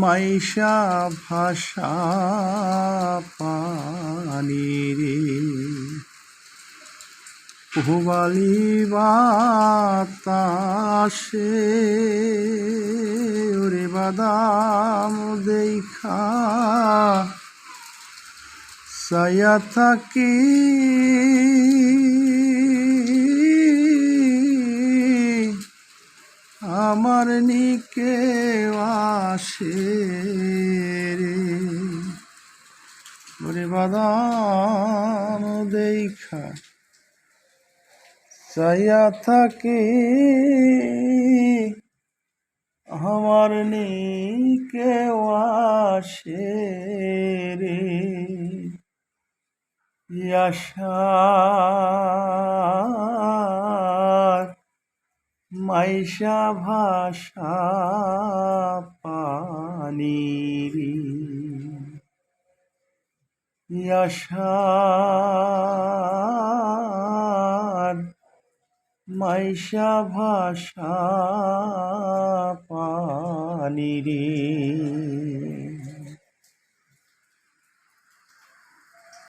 মাইশা ভাষা পানি রে পুবালি বাতাসে ওরে বাদাম দেখা। সায়া থাকি আমার নিকে আসে রে। বাদাম দেখা চাইয়া থাকে আমার নিকে আসে রে। আশার মাইশা ভাষা পানি রে আশার মাইশা ভাষা